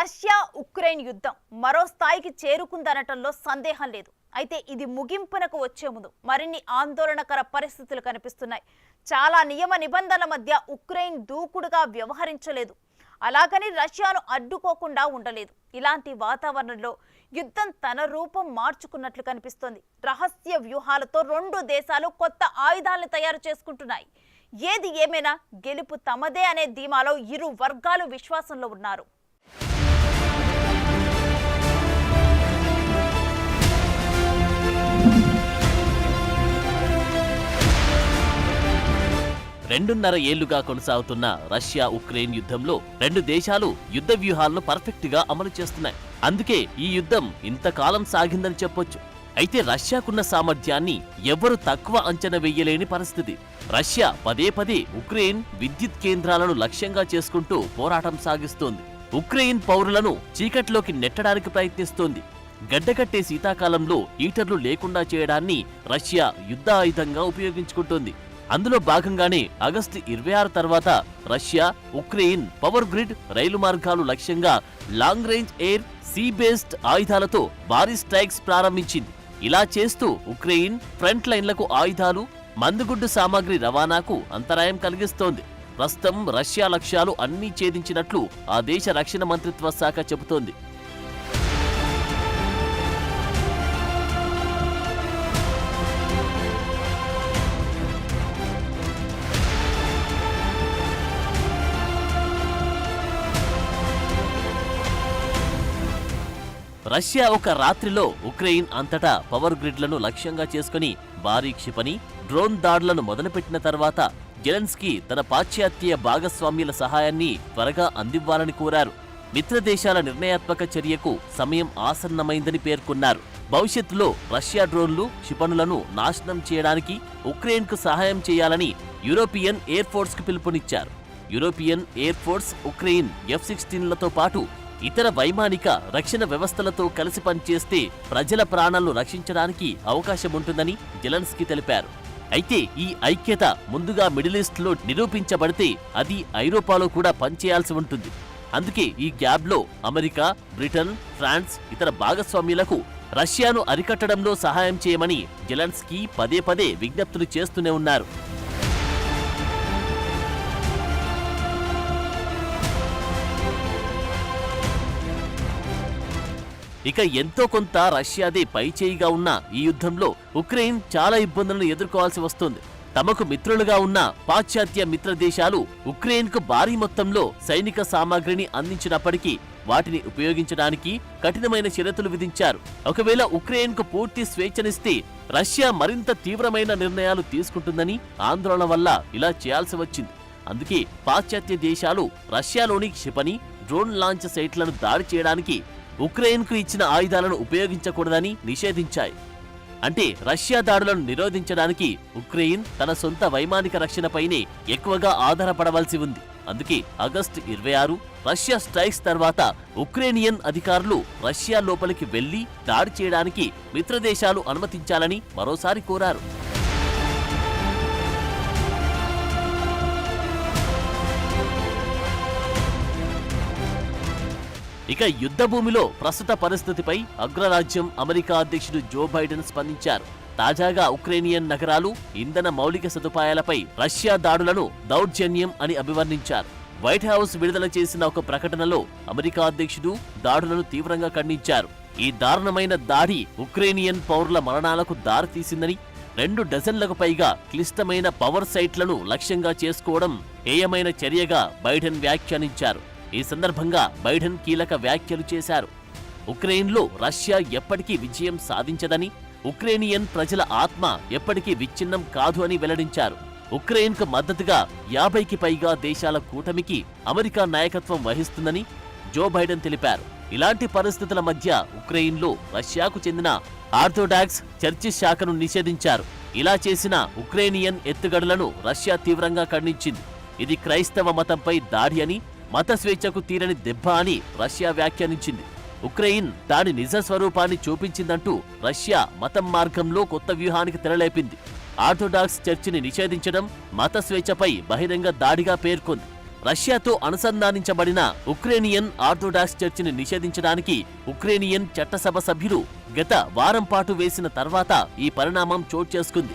Russia Ukraine యుద్ధం మరో స్థాయికి చేరుకుందనటంలో సందేహం లేదు. అయితే ఇది ముగింపునకు వచ్చే ముందు మరిన్ని ఆందోళనకర పరిస్థితులు కనిపిస్తున్నాయి. చాలా నియమ నిబంధనల మధ్య ఉక్రెయిన్ దూకుడుగా వ్యవహరించలేదు. అలాగని రష్యాను అడ్డుకోకుండా ఉండలేదు. ఇలాంటి వాతావరణంలో యుద్ధం తన రూపం మార్చుకున్నట్లు కనిపిస్తోంది. రహస్య వ్యూహాలతో రెండు దేశాలు కొత్త ఆయుధాలను తయారు చేసుకుంటున్నాయి. ఏది ఏమైనా గెలుపు తమదే అనే ధీమాలో ఇరు వర్గాలు విశ్వాసంలో ఉన్నారు. రెండున్నర ఏళ్ళుగా కొనసాగుతున్న రష్యా ఉక్రెయిన్ యుద్ధంలో రెండు దేశాలు యుద్ధ వ్యూహాలను పర్ఫెక్ట్గా అమలు చేస్తున్నాయి. అందుకే ఈ యుద్ధం ఇంతకాలం సాగిందని చెప్పొచ్చు. అయితే రష్యాకున్న సామర్థ్యాన్ని ఎవరు తక్కువ అంచనా వెయ్యలేని పరిస్థితి. రష్యా పదే పదే ఉక్రెయిన్ విద్యుత్ కేంద్రాలను లక్ష్యంగా చేసుకుంటూ పోరాటం సాగిస్తోంది. ఉక్రెయిన్ పౌరులను చీకట్లోకి నెట్టడానికి ప్రయత్నిస్తోంది. గడ్డకట్టే శీతాకాలంలో హీటర్లు లేకుండా చేయడాన్ని రష్యా యుద్ధ ఆయుధంగా ఉపయోగించుకుంటోంది. అందులో భాగంగానే ఆగస్టు ఇరవై ఆరు తర్వాత రష్యా ఉక్రెయిన్ పవర్ గ్రిడ్ రైలు మార్గాలు లక్ష్యంగా long range air sea based ఆయుధాలతో భారీ స్ట్రైక్స్ ప్రారంభించింది. ఇలా చేస్తూ ఉక్రెయిన్ ఫ్రంట్ లైన్లకు ఆయుధాలు మందుగుడ్డు సామాగ్రి రవాణాకు అంతరాయం కలిగిస్తోంది. ప్రస్తుతం రష్యా లక్ష్యాలు అన్నీ ఛేదించినట్లు ఆ దేశ రక్షణ మంత్రిత్వ శాఖ చెబుతోంది. రష్యా ఒక రాత్రిలో ఉక్రెయిన్ అంతటా పవర్ గ్రిడ్లను లక్ష్యంగా చేసుకుని భారీ క్షిపణి డ్రోన్ దాడులను మొదలుపెట్టిన తర్వాత జెలెన్స్కీ తన పాశ్చాత్య భాగస్వామ్యుల సహాయాన్ని త్వరగా అందివ్వాలని కోరారు. మిత్రదేశాల నిర్ణయాత్మక చర్యకు సమయం ఆసన్నమైందని పేర్కొన్నారు. భవిష్యత్తులో రష్యా డ్రోన్లు క్షిపణులను నాశనం చేయడానికి ఉక్రెయిన్కు సహాయం చేయాలని యూరోపియన్ ఎయిర్ ఫోర్స్కు పిలుపునిచ్చారు. European air force Ukraine F సిక్స్టీన్లతో పాటు ఇతర వైమానిక రక్షణ వ్యవస్థలతో కలిసి పనిచేస్తే ప్రజల ప్రాణాలను రక్షించడానికి అవకాశం ఉంటుందని జెలెన్స్కీ తెలిపారు. అయితే ఈ ఐక్యత ముందుగా మిడిల్ ఈస్ట్లో నిరూపించబడితే అది ఐరోపాలో కూడా పనిచేయాల్సి ఉంటుంది. అందుకే ఈ గ్యాబ్లో అమెరికా బ్రిటన్ ఫ్రాన్స్ ఇతర భాగస్వామ్యులకు రష్యాను అరికట్టడంలో సహాయం చేయమని జెలెన్స్కీ పదే పదే విజ్ఞప్తులు చేస్తూనే ఉన్నారు. ఇక ఎంతో కొంత రష్యాదే పైచేయిగా ఉన్న ఈ యుద్ధంలో ఉక్రెయిన్ చాలా ఇబ్బందులను ఎదుర్కోవాల్సి వస్తుంది. తమకు మిత్రులుగా ఉన్న పాశ్చాత్య మిత్ర దేశాలు ఉక్రెయిన్కు భారీ మొత్తంలో సైనిక సామాగ్రిని అందించినప్పటికీ వాటిని ఉపయోగించడానికి కఠినమైన షరతులు విధించారు. ఒకవేళ ఉక్రెయిన్కు పూర్తి స్వేచ్ఛనిస్తే రష్యా మరింత తీవ్రమైన నిర్ణయాలు తీసుకుంటుందని ఆందోళన వల్ల ఇలా చేయాల్సి వచ్చింది. అందుకే పాశ్చాత్య దేశాలు రష్యాలోని క్షిపణి డ్రోన్ లాంచ్ సైట్లను దాడి చేయడానికి ఉక్రెయిన్కు ఇచ్చిన ఆయుధాలను ఉపయోగించకూడదని నిషేధించాయి. అంటే రష్యా దాడులను నిరోధించడానికి ఉక్రెయిన్ తన సొంత వైమానిక రక్షణపైనే ఎక్కువగా ఆధారపడవలసి ఉంది. అందుకే ఆగస్టు ఇరవై ఆరు రష్యా స్ట్రైక్స్ తర్వాత ఉక్రేనియన్ అధికారులు రష్యా లోపలికి వెళ్ళి దాడి చేయడానికి మిత్రదేశాలు అనుమతించాలని మరోసారి కోరారు. ఇక యుద్ధ భూమిలో ప్రస్తుత పరిస్థితిపై అగ్రరాజ్యం అమెరికా అధ్యక్షుడు జో బైడెన్ స్పందించారు. తాజాగా ఉక్రేనియన్ నగరాలు ఇంధన మౌలిక సదుపాయాలపై రష్యా దాడులను దౌర్జన్యం అని అభివర్ణించారు. వైట్ హౌస్ విడుదల చేసిన ఒక ప్రకటనలో అమెరికా అధ్యక్షుడు దాడులను తీవ్రంగా ఖండించారు. ఈ దారుణమైన దాడి ఉక్రేనియన్ పౌరుల మరణాలకు దారితీసిందని రెండు డజన్లకు పైగా క్లిష్టమైన పవర్ సైట్లను లక్ష్యంగా చేసుకోవడం హేయమైన చర్యగా బైడెన్ వ్యాఖ్యానించారు. ఈ సందర్భంగా బైడెన్ కీలక వ్యాఖ్యలు చేశారు. ఉక్రెయిన్లో రష్యా ఎప్పటికీ విజయం సాధించదని ఉక్రేనియన్ ప్రజల ఆత్మ ఎప్పటికీ విచ్ఛిన్నం కాదు అని వెల్లడించారు. ఉక్రెయిన్కు మద్దతుగా యాభైకి పైగా దేశాల కూటమికి అమెరికా నాయకత్వం వహిస్తుందని జో బైడెన్ తెలిపారు. ఇలాంటి పరిస్థితుల మధ్య ఉక్రెయిన్లో రష్యాకు చెందిన ఆర్థోడాక్స్ చర్చి శాఖను నిషేధించారు. ఇలా చేసిన ఉక్రేనియన్ ఎత్తుగడలను రష్యా తీవ్రంగా ఖండించింది. ఇది క్రైస్తవ మతంపై దాడి అని మత స్వేచ్ఛకు తీరని దెబ్బ అని రష్యా వ్యాఖ్యానించింది. ఉక్రెయిన్ దాని నిజ స్వరూపాన్ని చూపించిందంటూ రష్యా మతం మార్గంలో కొత్త వ్యూహానికి తెరలేపింది. ఆర్థోడాక్స్ చర్చిని నిషేధించడం మత స్వేచ్ఛపై బహిరంగ దాడిగా పేర్కొంది. రష్యాతో అనుసంధానించబడిన ఉక్రేనియన్ ఆర్థోడాక్స్ చర్చిని నిషేధించడానికి ఉక్రేనియన్ చట్టసభ సభ్యులు గత వారం పాటు వేసిన తర్వాత ఈ పరిణామం చోటు చేసుకుంది.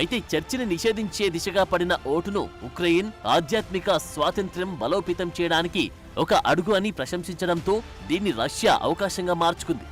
అయితే చర్చిని నిషేధించే దిశగా పడిన ఓటును ఉక్రెయిన్ ఆధ్యాత్మిక స్వాతంత్ర్యం బలోపేతం చేయడానికి ఒక అడుగు అని ప్రశంసించడంతో దీన్ని రష్యా అవకాశంగా మార్చుకుంది.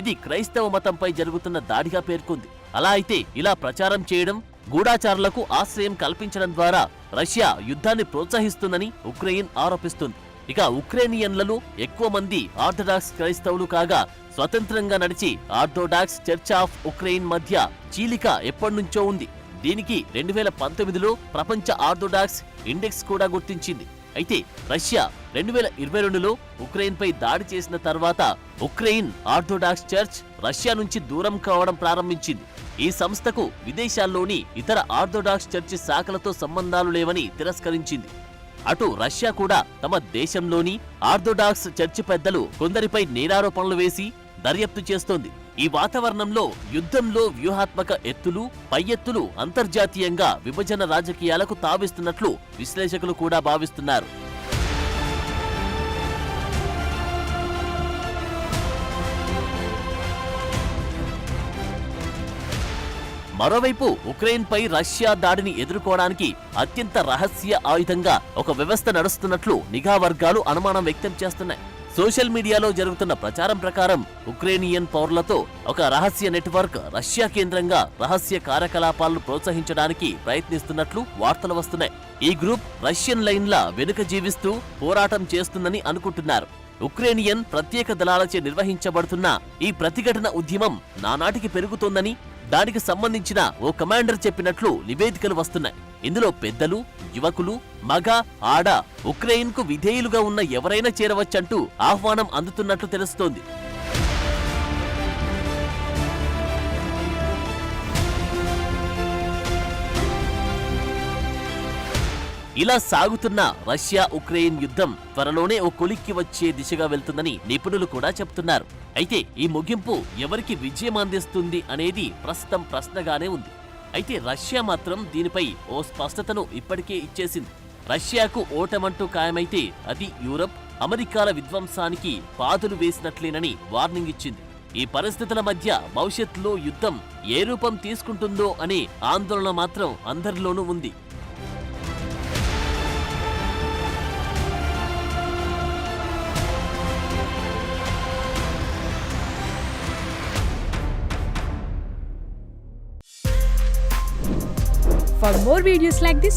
ఇది క్రైస్తవ మతంపై జరుగుతున్న దాడిగా పేర్కొంది. అలా అయితే ఇలా ప్రచారం చేయడం గూఢాచారులకు ఆశ్రయం కల్పించడం ద్వారా రష్యా యుద్ధాన్ని ప్రోత్సహిస్తుందని ఉక్రెయిన్ ఆరోపిస్తుంది. ఇక ఉక్రేనియన్లలో ఎక్కువ మంది ఆర్థడాక్స్ క్రైస్తవులు కాగా స్వతంత్రంగా నడిచి ఆర్థోడాక్స్ చర్చ్ ఆఫ్ ఉక్రెయిన్ మధ్య చీలిక ఎప్పటినుంచో ఉంది. దీనికి రెండు వేల పంతొమ్మిదిలో ప్రపంచ ఆర్థోడాక్స్ ఇండెక్స్ కూడా గుర్తించింది. అయితే రష్యా రెండు వేల ఇరవై రెండులో ఉక్రెయిన్పై దాడి చేసిన తర్వాత ఉక్రెయిన్ ఆర్థోడాక్స్ చర్చ్ రష్యా నుంచి దూరం కావడం ప్రారంభించింది. ఈ సంస్థకు విదేశాల్లోని ఇతర ఆర్థోడాక్స్ చర్చి శాఖలతో సంబంధాలు లేవని తిరస్కరించింది. అటు రష్యా కూడా తమ దేశంలోని ఆర్థోడాక్స్ చర్చి పెద్దలు కొందరిపై నేరారోపణలు వేసి దర్యాప్తు చేస్తోంది. ఈ వాతావరణంలో యుద్ధంలో వ్యూహాత్మక ఎత్తులు పై ఎత్తులు అంతర్జాతీయంగా విభజన రాజకీయాలకు తావిస్తున్నట్లు విశ్లేషకులు కూడా భావిస్తున్నారు. మరోవైపు ఉక్రెయిన్పై రష్యా దాడిని ఎదుర్కోవడానికి అత్యంత రహస్య ఆయుధంగా ఒక వ్యవస్థ నడుస్తున్నట్లు నిఘా వర్గాలు అనుమానం వ్యక్తం చేస్తున్నాయి. సోషల్ మీడియాలో జరుగుతున్న ప్రచారం ప్రకారం ఉక్రేనియన్ పౌరులతో ఒక రహస్య నెట్వర్క్ రష్యా కేంద్రంగా రహస్య కార్యకలాపాలను ప్రోత్సహించడానికి ప్రయత్నిస్తున్నట్లు వార్తలు వస్తున్నాయి. ఈ గ్రూప్ రష్యన్ లైన్ల వెనుక జీవిస్తూ పోరాటం చేస్తుందని అనుకుంటున్నారు. ఉక్రేనియన్ ప్రత్యేక దళాలచే నిర్వహించబడుతున్న ఈ ప్రతిఘటన ఉద్యమం నానాటికి పెరుగుతోందని దానికి సంబంధించిన ఓ కమాండర్ చెప్పినట్లు నివేదికలు వస్తున్నాయి. ఇందులో పెద్దలు యువకులు మగ ఆడ ఉక్రెయిన్కు విధేయులుగా ఉన్న ఎవరైనా చేరవచ్చంటూ ఆహ్వానం అందుతున్నట్లు తెలుస్తోంది. ఇలా సాగుతున్న రష్యా ఉక్రెయిన్ యుద్ధం త్వరలోనే ఓ కొలిక్కి వచ్చే దిశగా వెళ్తుందని నిపుణులు కూడా చెప్తున్నారు. అయితే ఈ ముగింపు ఎవరికి విజయం అందిస్తుంది అనేది ప్రస్తుతం ప్రశ్నగానే ఉంది. అయితే రష్యా మాత్రం దీనిపై ఓ స్పష్టతను ఇప్పటికే ఇచ్చేసింది. రష్యాకు ఓటమంటూ ఖాయమైతే అది యూరప్ అమెరికాల విధ్వంసానికి పాదులు వేసినట్లేనని వార్నింగ్ ఇచ్చింది. ఈ పరిస్థితుల మధ్య భవిష్యత్తులో యుద్ధం ఏ రూపం తీసుకుంటుందో అనే ఆందోళన మాత్రం అందరిలోనూ ఉంది. For more videos like this,